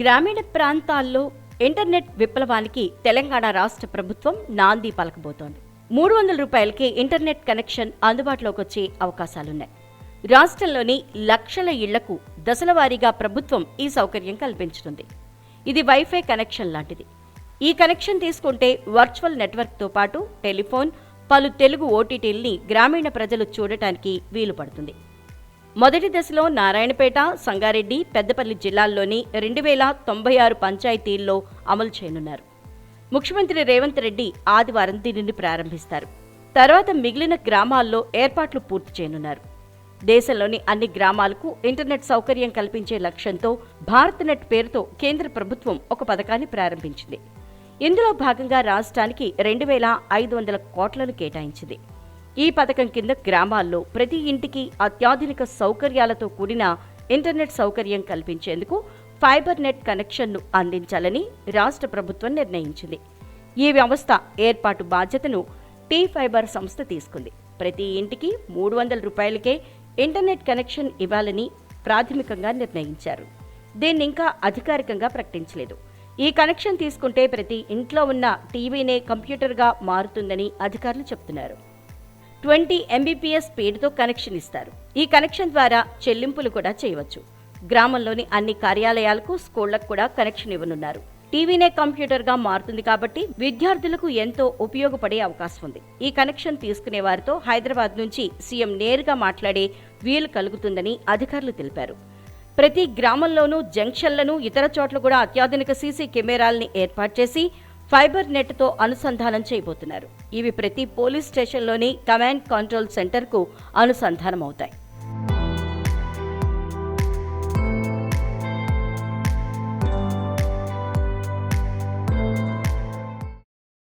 గ్రామీణ ప్రాంతాల్లో ఇంటర్నెట్ విప్లవానికి తెలంగాణ రాష్ట్ర ప్రభుత్వం నాంది పలకబోతోంది. మూడు వందల రూపాయలకే ఇంటర్నెట్ కనెక్షన్ అందుబాటులోకి వచ్చే అవకాశాలున్నాయి. రాష్ట్రంలోని లక్షల ఇళ్ళకు దశలవారీగా ప్రభుత్వం ఈ సౌకర్యం కల్పించనుంది. ఇది వైఫై కనెక్షన్ లాంటిది. ఈ కనెక్షన్ తీసుకుంటే వర్చువల్ నెట్వర్క్తో పాటు టెలిఫోన్ పలు తెలుగు ఓటీటీల్ని గ్రామీణ ప్రజలు చూడటానికి వీలు పడుతుంది మొదటి దశలో నారాయణపేట సంగారెడ్డి పెద్దపల్లి జిల్లాల్లోని రెండు వేల తొంభై ఆరు పంచాయతీల్లో అమలు చేయనున్నారు. ముఖ్యమంత్రి రేవంత్ రెడ్డి ఆదివారం దీనిని ప్రారంభిస్తారు. తర్వాత మిగిలిన గ్రామాల్లో ఏర్పాట్లు పూర్తి చేయనున్నారు. దేశంలోని అన్ని గ్రామాలకు ఇంటర్నెట్ సౌకర్యం కల్పించే లక్ష్యంతో భారత్ నెట్ పేరుతో కేంద్ర ప్రభుత్వం ఒక పథకాన్ని ప్రారంభించింది. ఇందులో భాగంగా రాష్ట్రానికి రెండు వేల ఐదు వందల కోట్లను కేటాయించింది. ఈ పథకం కింద గ్రామాల్లో ప్రతి ఇంటికి అత్యాధునిక సౌకర్యాలతో కూడిన ఇంటర్నెట్ సౌకర్యం కల్పించేందుకు ఫైబర్ నెట్ కనెక్షన్ను అందించాలని రాష్ట్ర ప్రభుత్వం నిర్ణయించింది. ఈ వ్యవస్థ ఏర్పాటు బాధ్యతను టీ ఫైబర్ సంస్థ తీసుకుంది. ప్రతి ఇంటికి మూడు వందల రూపాయలకే ఇంటర్నెట్ కనెక్షన్ ఇవ్వాలని ప్రాథమికంగా నిర్ణయించారు. దీన్ని ఇంకా అధికారికంగా ప్రకటించలేదు. ఈ కనెక్షన్ తీసుకుంటే ప్రతి ఇంట్లో ఉన్న టీవీనే కంప్యూటర్గా మారుతుందని అధికారులు చెబుతున్నారు ట్వంటీ ఎంబీపీఎస్ స్పీడ్తో కనెక్షన్ ఇస్తారు. ఈ కనెక్షన్ ద్వారా చెల్లింపులు కూడా చేయవచ్చు. గ్రామంలోని అన్ని కార్యాలయాలకు స్కూళ్ళకు కూడా కనెక్షన్ ఇవ్వనున్నారు. టీవీనే కంప్యూటర్గా మారుతుంది కాబట్టి విద్యార్థులకు ఎంతో ఉపయోగపడే అవకాశం ఉంది. ఈ కనెక్షన్ తీసుకునే వారితో హైదరాబాద్ నుంచి సీఎం నేరుగా మాట్లాడే వీలు కలుగుతుందని అధికారులు తెలిపారు. ప్రతి గ్రామంలోనూ జంక్షన్లను ఇతర చోట్ల కూడా అత్యాధునిక సీసీ కెమెరాల్ని ఏర్పాటు చేసి ఫైబర్ నెట్తో అనుసంధానం చేయబోతున్నారు. ఇవి ప్రతి పోలీస్ స్టేషన్లోని కమాండ్ కంట్రోల్ సెంటర్కు అనుసంధానం అవుతాయి